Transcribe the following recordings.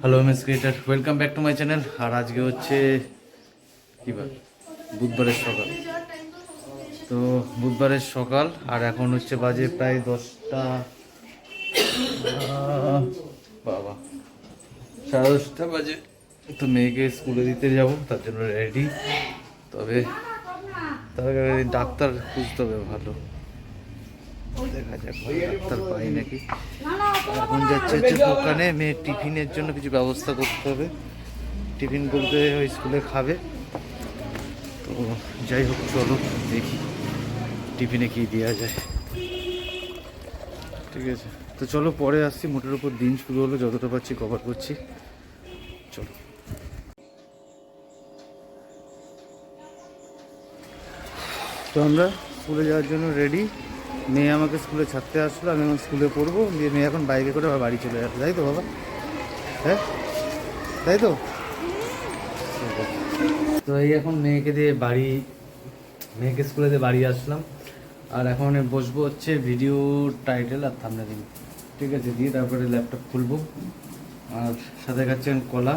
hello miss creator welcome back to my channel আর আজকে হচ্ছে কী বার? বুধবারের সকাল। তো বুধবারের সকাল, আর এখন হচ্ছে বাজে প্রায় দশটা বাবা, সাড়ে দশটা বাজে। তো মেয়েকে স্কুলে দিতে যাব, তার জন্য রেডি তবে তবে ডাক্তার খুঁজতে হবে, ভালো। দেখা যাক ডাক্তার পাই নাকি? এখন যাচ্ছে হচ্ছে দোকানে মেয়ের টিফিনের জন্য কিছু ব্যবস্থা করতে হবে। টিফিন বলতে ওই স্কুলে খাবে। তো যাই হোক, চলো দেখি টিফিনে কি দেওয়া যায়। ঠিক আছে। তো চলো, পরে আসছি। মোটের উপর দিন শুরু হলো, যতটা পাচ্ছি কভার করছি। চলো। তো আমরা স্কুলে যাওয়ার জন্য রেডি মেয়ে আমাকে স্কুলে ছাড়তে আসলো, আমি এখন স্কুলে পড়ব, দিয়ে মেয়ে এখন বাইকে করে বাড়ি চলে যাবে তাই তো বাবা? হ্যাঁ? তাই তো? তো এই এখন মেয়েকে দিয়ে বাড়ি, মেয়েকে স্কুলে দিয়ে বাড়ি আসলাম, আর এখন বসবো হচ্ছে ভিডিও টাইটেল আর থামনে দিন ঠিক আছে, দিয়ে তারপরে ল্যাপটপ খুলবো, আর সাথে খাচ্ছেন কলা।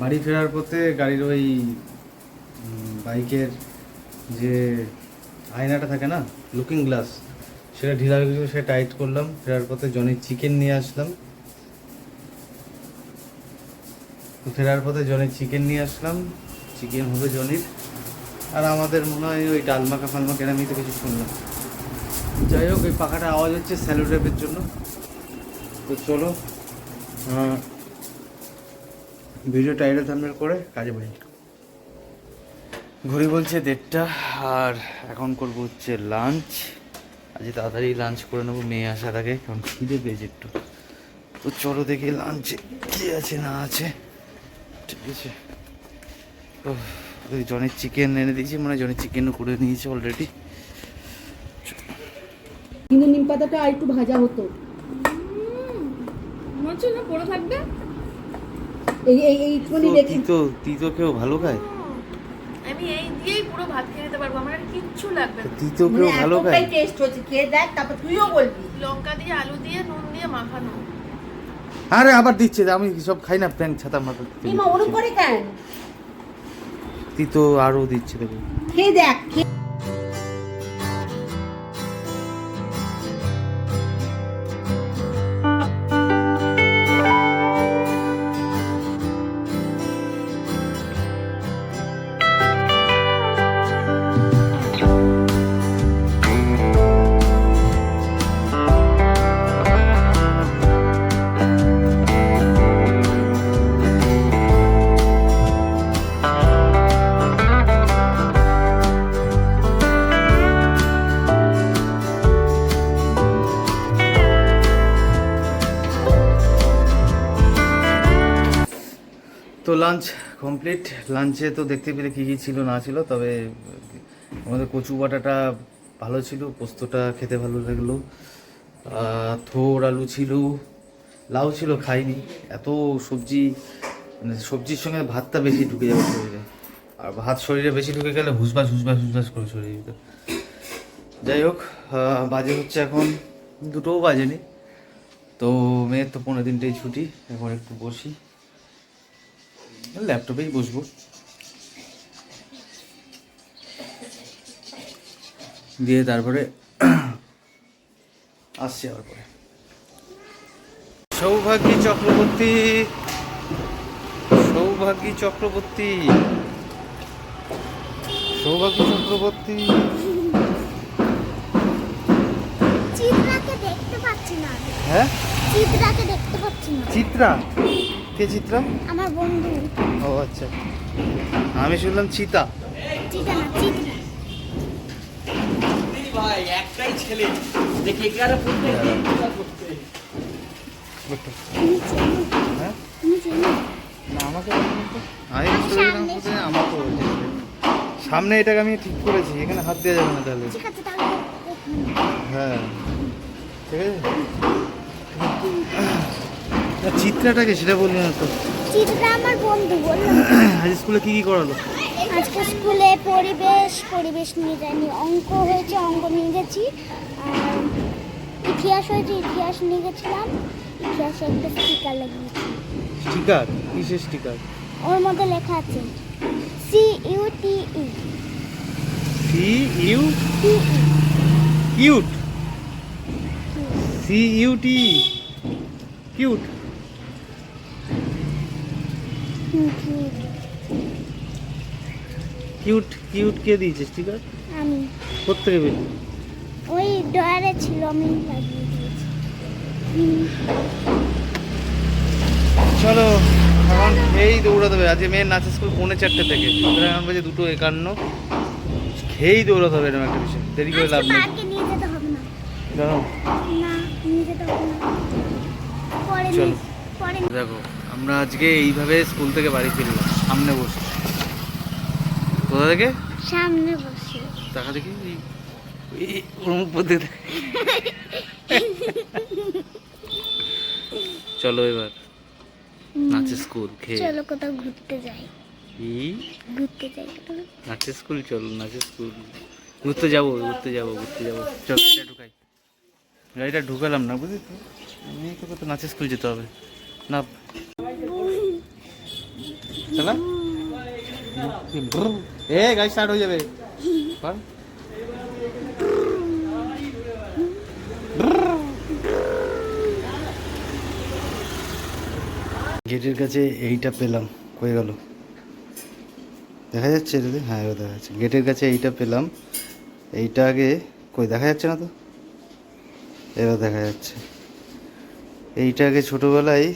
বাড়ি ফেরার পথে গাড়ির ওই বাইকের যে আয়নাটা থাকে না লুকিং গ্লাস সেটা ঢিলা হয়ে গেছিল সেটা টাইট করলাম, ফেরার পথে জনের চিকেন নিয়ে আসলাম। ফেরার পথে জনের চিকেন নিয়ে আসলাম, চিকেন হবে জনির। আর আমাদের মনে হয় ওই ডালমাখা ফালমাখা এরমই তো কিছু শুনলাম। যাই হোক ওই পাখাটা আওয়াজ হচ্ছে স্যালো জন্য। তো চলো ভিডিও টাইটেল থাম্বনেল করে কাজে বলি ঘড়ি বলছে দেড়টা, আর এখন করব হচ্ছে লাঞ্চ আজকে তাড়াতাড়ি লাঞ্চ করে নেব মেয়ে আসার আগে কারণ খিদে পেয়েছে একটু। তো চলো দেখি লাঞ্চে কী আছে না আছে। ঠিক আছে। জনের চিকেন এনে দিয়েছি মানে জনের চিকেনও করে নিয়েছে অলরেডি কিন্তু নিম পাতাটা আর একটু ভাজা হতো। মনে হচ্ছে না পড়ে থাকবে। এই এই রেখে তিতো তিতো কেউ ভালো খায়? আমি এই দিয়েই পুরো ভাত খেয়ে নিতে পারব আমার আর কিচ্ছু লাগবে না। তিতো মানে কেউ ভালো এতটাই টেস্ট হচ্ছে খেয়ে দেখ তারপর তুইও বলবি। লঙ্কা দিয়ে আলু দিয়ে নুন দিয়ে মাখানো। আরে আবার দিচ্ছে আমি সব খাই না প্যান ছাতা মাথা মা ওরম করে কেন? তিতো আরও দিচ্ছে দেখো খেয়ে দেখ লাঞ্চ কমপ্লিট লাঞ্চে তো দেখতে পেলে কী কী ছিল, না ছিল, তবে, আমাদের কচু বাটাটা ভালো ছিল, পোস্তটা খেতে ভালো লাগল। থোর আলু ছিল, লাউ ছিল, খাইনি। এত সবজি মানে সবজির সঙ্গে ভাতটা বেশি ঢুকে যাবে শরীরে। আর ভাত শরীরে বেশি ঢুকে গেলে হুসবাস হুসবাস হুসবাস করে শরীরে যাই হোক বাজে হচ্ছে এখন দুটোও বাজেনি। তো মেয়ের তো পনেরো দিনটাই ছুটি, এখন একটু বসি। ল্যাপটপেই বসবো। দিয়ে তারপরে আসছি আবার পরে। সৌভাগ্যী চক্রবর্তী সৌভাগ্যী চক্রবর্তী সৌভাগ্য চক্রবর্তী। চিত্রাকে দেখতে পাচ্ছি না হ্যাঁ? চিত্রাকে দেখতে পাচ্ছি না। চিত্রা? কে চিত্রা? আমার বন্ধু। ও আচ্ছা। আমি শুনলাম চিতা। চিতা না চিত্রা। ভাই একটাই ছেলে। দেখে হ্যাঁ। তুমি চেনো? না আমাকে আমি আমাকে বলছে সামনে এটাকে আমি ঠিক করেছি এখানে হাত দেওয়া যাবে না তাহলে। ঠিক আছে তাহলে এখানে। হ্যাঁ। ঠিক আছে? চিত্রাটাকে সেটা বললি না তো? চিত্রা আমার বন্ধু বললাম আজ স্কুলে কি কি করালো? আজকে স্কুলে পরিবেশ পরিবেশ নিয়ে যায়নি অঙ্ক হয়েছে অঙ্ক নিয়ে গেছি। আর ইতিহাস হয়েছে ইতিহাস নিয়ে গেছিলাম। ইতিহাসে একটা স্টিকার লাগিয়েছি। স্টিকার? কিসের স্টিকার? ওর মধ্যে লেখা আছে C U T E C U T E cute C U T cute cute cute কে দিয়েছে স্টিকার আমি। প্রত্যেকে পেলি? ওই ডয়ারে ছিল আমি লাগিয়ে দিয়েছি। চলো এখন খেয়েই দৌড়াতে হবে। আজকে মেয়ের নাচের স্কুল পৌনে চারটে থেকে। সুতরাং এখন বাজে দুটো একান্ন। খেয়েই দৌড়াতে হবে এরকম একটা বিষয়। দেরি করে লাভ নেই। দেখো আমরা আজকে এইভাবে স্কুল থেকে বাড়ি ফিরলাম সামনে বসে। কোথা থেকে? সামনে বসে। দেখা দেখি ওর মুখ চলো এবার নাচের স্কুল খেয়ে। চলো কোথাও ঘুরতে যাই। ঘুরতে যাই নাচের স্কুল চলো নাচের স্কুল। ঘুরতে যাব ঘুরতে যাব ঘুরতে যাব। চল গাড়িটা ঢুকাই। গাড়িটা ঢুকালাম না বুঝলি তো? তোকে তো নাচের স্কুল যেতে হবে। না। গাড়ি স্টার্ট হয়ে যাবে। গেটের কাছে এইটা পেলাম। হয়ে গেল? দেখা যাচ্ছে দিদি হ্যাঁ এবার দেখা যাচ্ছে। গেটের কাছে এইটা পেলাম। এইটা আগে কই, দেখা যাচ্ছে না তো? এবার দেখা যাচ্ছে। এইটা আগে ছোটোবেলায়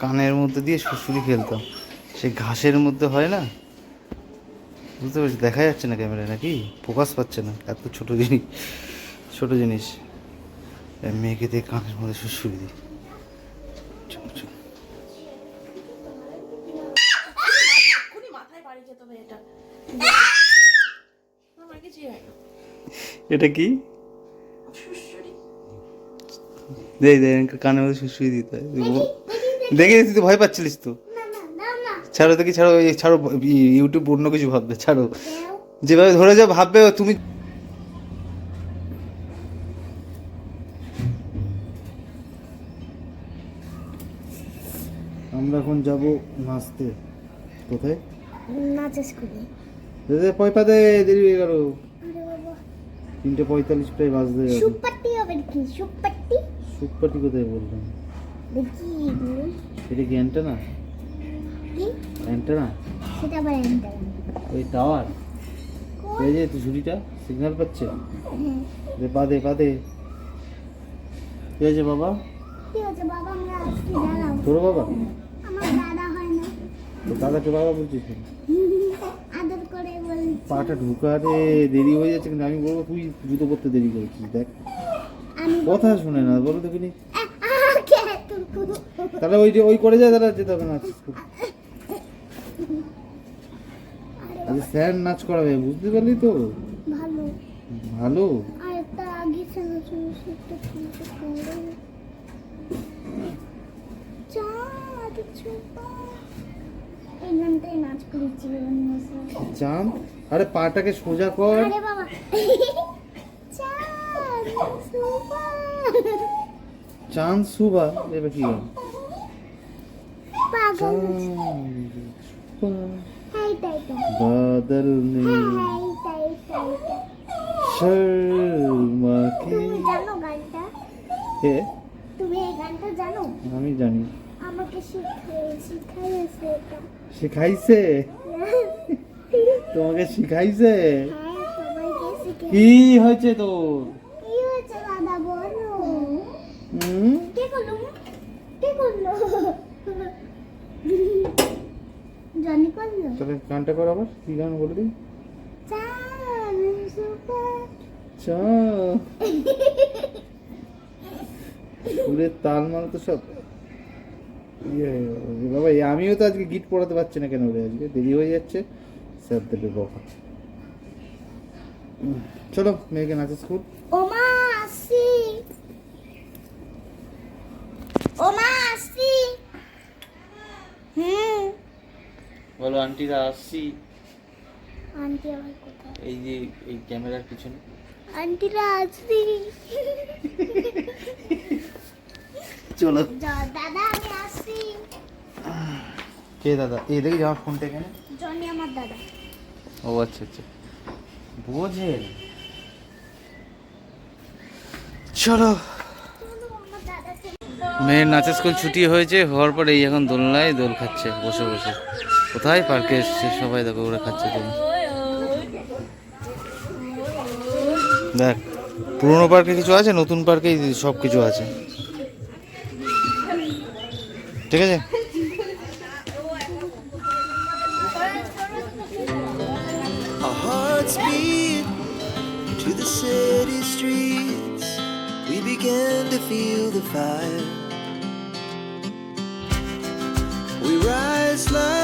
কানের মধ্যে দিয়ে শুশুরি খেলতাম। সেই ঘাসের মধ্যে হয় না? বুঝতে পারছি দেখা যাচ্ছে না ক্যামেরায় নাকি? ফোকাস পাচ্ছে না এত ছোট জিনিস ছোট জিনিস। মেয়েকে দিয়ে কানের মধ্যে শুশুরি দিই। এটা কি? দেখ দেখ কানের মধ্যে দিতে হয়। দেখে তুই তো ভয় পাচ্ছিলিস তো? ছাড়ো দেখি ছাড়ো এই ছাড়ো ইউটিউব অন্য কিছু ভাববে ছাড়ো। যেভাবে ধরে যা ভাববে তুমি আমরা এখন যাব নাচতে। কোথায়? নাচে স্কুলে। দে পয়পা দে দেরি হয়ে গেল। তিনটে পঁয়তাল্লিশ প্রায় বাজতে যাবে সুপারটি হবে কি সুপারটি সুপারটি কোথায় বললাম। এটা জ্ঞানটা কি অ্যান্টেনা সেটা আবার এন্টার ওই টাওয়ার এই যে তুই ঝুড়িটা সিগন্যাল পাচ্ছে? হ্যাঁ। দে পা দে পা দে। কি হয়েছে বাবা? কি হচ্ছে বাবা? আমরা আজকে দাঁড়াও। তোর বাবা? আমার দাদা হয় না। তো দাদাকে বাবা বলছিস আদর করে বলছি। পাটা ঢুকাতে দেরি হয়ে যাচ্ছে কিন্তু আমি বলব তুই জুতো পরতে দেরি করেছিস দেখ। কথা শুনে না বলো দেখিনি। তাহলে ওই যে ওই করে যায় তাহলে যেতে হবে না। আজ স্যার নাচ করাবে বুঝতে পারলি তো? ভালো। ভালো? আর একটা আগে শোনো শোনো সেটা শুনতে পারো চাঁদ ছোপা। এই গানটাই নাচ করেছি চাঁদ? আরে পাটাকে সোজা কর। আরে বাবা। চাঁদ ছোপা। চাঁদ সুবা এবার কি গান পাগল। বাদল তাই শর্মা কে জানো গানটা? তুমি এই গানটা জানো আমি জানি। আমাকে শিখাইছে? শিখাইছে তোমাকে শিখাইছে? কি হয়েছে তোর? কি হয়েছে দাদা বলো হুম? কে করল কে করল জনি করল তাহলে গানটা কর আবার কি গান বলে দিই চা। সুরের তাল মাল তো সব। ইয়ে, বাবা আমিও তো আজকে গিট পড়াতে পারছি না কেন রে? আজকে দেরি হয়ে যাচ্ছে। স্যার দেবে উম, চলো মেয়েকে নাচে স্কুল। ওমা আসি ওমা আসি হুম বলো আন্টিরা আসছি। আন্টি আবার কোথায়? এই যে এই ক্যামেরার পিছনে। আন্টিরা আসি চলো। দাদা আমি আসি কে দাদা? এই দেখি আমার ফোনটা এখানে। জনি আমার দাদা। ও আচ্ছা আচ্ছা। বোঝে। চলো। আমার মেয়ের নাচের স্কুল ছুটি হয়েছে হওয়ার পরে এই এখন দোলনায় দোল খাচ্ছে বসে বসে। কোথায়? পার্কে এসছে সবাই দেখো ওরা খাচ্ছে তুমি দেখ পুরনো পার্কে কিছু আছে নতুন পার্কে সব কিছু আছে। ঠিক আছে? Fire, we rise like.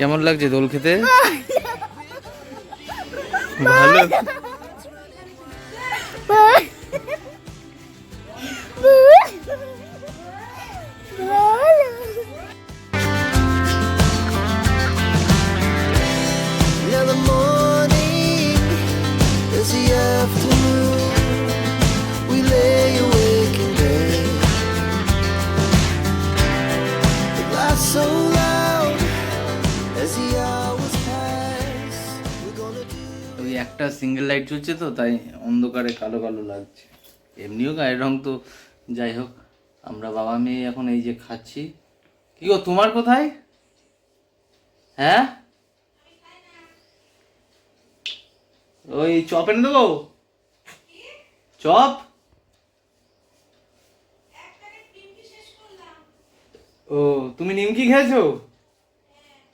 কেমন লাগছে দোল খেতে? ভালো? একটা সিঙ্গেল লাইট চলছে তো, তাই অন্ধকারে কালো কালো লাগছে। এমনিও গায়ের রং তো, যাই হোক, আমরা বাবা মেয়ে এখন এই যে খাচ্ছি। কি গো, তোমার কোথায়? হ্যাঁ? ওই চপ এনে দেবো? চপ? ও, তুমি নিমকি খেয়েছো?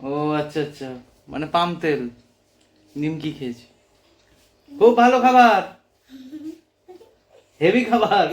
ও আচ্ছা আচ্ছা। মানে পাম তেল। নিমকি খেয়েছি। খুব ভালো খাবার। হেভি খাবার।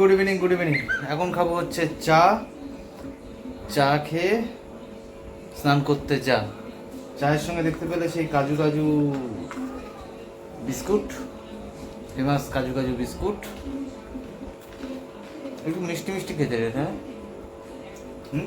গুড ইভিনিং গুড ইভিনিং এখন খাব হচ্ছে চা। চা খেয়ে স্নান করতে যা। চায়ের সঙ্গে দেখতে পেলে সেই কাজু কাজু বিস্কুট। ফেমাস কাজু কাজু বিস্কুট। একটু মিষ্টি মিষ্টি খেতে রে হ্যাঁ? হুম?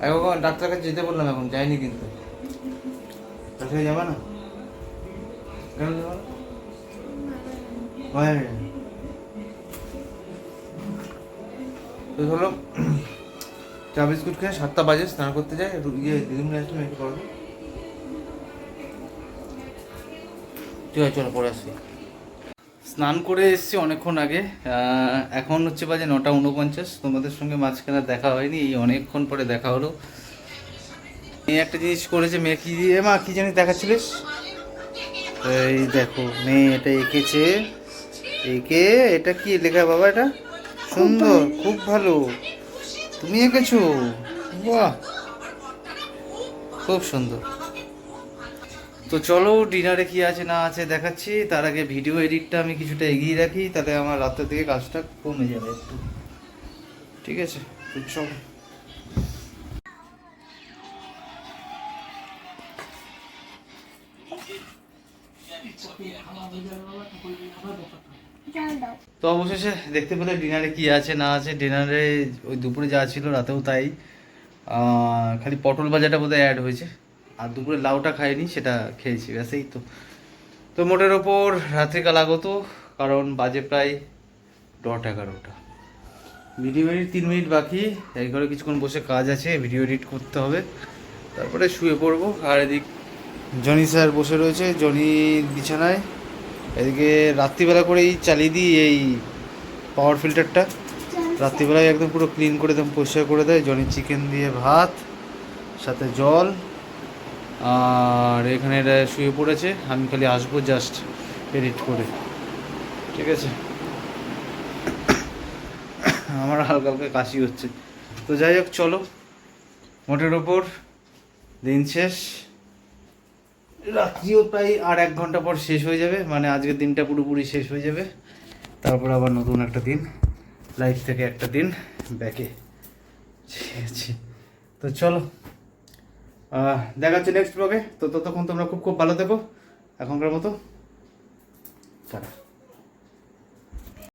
এখন ডাক্তার কাছে যেতে বললাম এখন যাইনি কিন্তু। ডাক্তার যাবে না? কেন যাবে না? তো হলো চা বিস্কুট খেয়ে সাতটা বাজে স্নান করতে রু- ইয়ে দিদিমনি আসলে একটু করবে ঠিক আছে, চলো পরে আসি। স্নান করে এসেছি অনেকক্ষণ আগে। এখন হচ্ছে বাজে নটা উনপঞ্চাশ। তোমাদের সঙ্গে মাঝখানে দেখা হয়নি, এই অনেকক্ষণ পরে দেখা হলো। মেয়ে একটা জিনিস করেছে, মেয়ে কি দিয়ে, মা, কি জানি দেখাচ্ছিলিস? এই দেখো, মেয়ে এটা এঁকেছে। এঁকে, এটা কি লেখা বাবা এটা? সুন্দর খুব ভালো। তুমি এঁকেছো? বাহ। খুব সুন্দর। তো চলো ডিনারে কি আছে না আছে দেখাচ্ছি। তার আগে ভিডিও এডিটটা আমি কিছুটা এগিয়ে রাখি তাহলে আমার রাতের দিকে কাজটা কমে যাবে একটু। ঠিক আছে? তো চলো। তো অবশেষে দেখতে পেলে ডিনারে কি আছে, না আছে। ডিনারে ওই দুপুরে যা ছিল, রাতেও তাই। খালি পটল ভাজাটা বোধহয় অ্যাড হয়েছে। আর দুপুরে লাউটা খাইনি, সেটা খেয়েছি, ব্যাস এই তো। তো মোটের ওপর রাত্রিকাল আগত, কারণ বাজে প্রায় দশ এগারোটা। ভিডিও এডিট তিন মিনিট বাকি, এই ঘরে কিছুক্ষণ বসে কাজ আছে ভিডিও এডিট করতে হবে। তারপরে শুয়ে পড়ব। আর এদিক জনি স্যার বসে রয়েছে, জনি বিছানায়। এদিকে রাত্রিবেলা করেই চালিয়ে দিই এই পাওয়ার ফিল্টারটা রাত্রিবেলায় একদম পুরো ক্লিন করে একদম পরিষ্কার করে দেয়। জনি চিকেন দিয়ে ভাত, সাথে জল। আর এখানে এটা শুয়ে পড়েছে। আমি খালি আসব জাস্ট এডিট করে। ঠিক আছে? আমার হালকা হালকা কাশি হচ্ছে। তো যাই হোক, চলো। মোটের ওপর। দিন শেষ। রাত্রিও প্রায় আর এক ঘণ্টা পর শেষ হয়ে যাবে মানে আজকের দিনটা পুরোপুরি শেষ হয়ে যাবে। তারপর আবার নতুন একটা দিন লাইফ থেকে একটা দিন ব্যাকে তো চলো দেখা হচ্ছে নেক্সট ব্লগে তো ততক্ষণ তোমরা খুব খুব ভালো থেকো, এখনকার মতো। টাটা।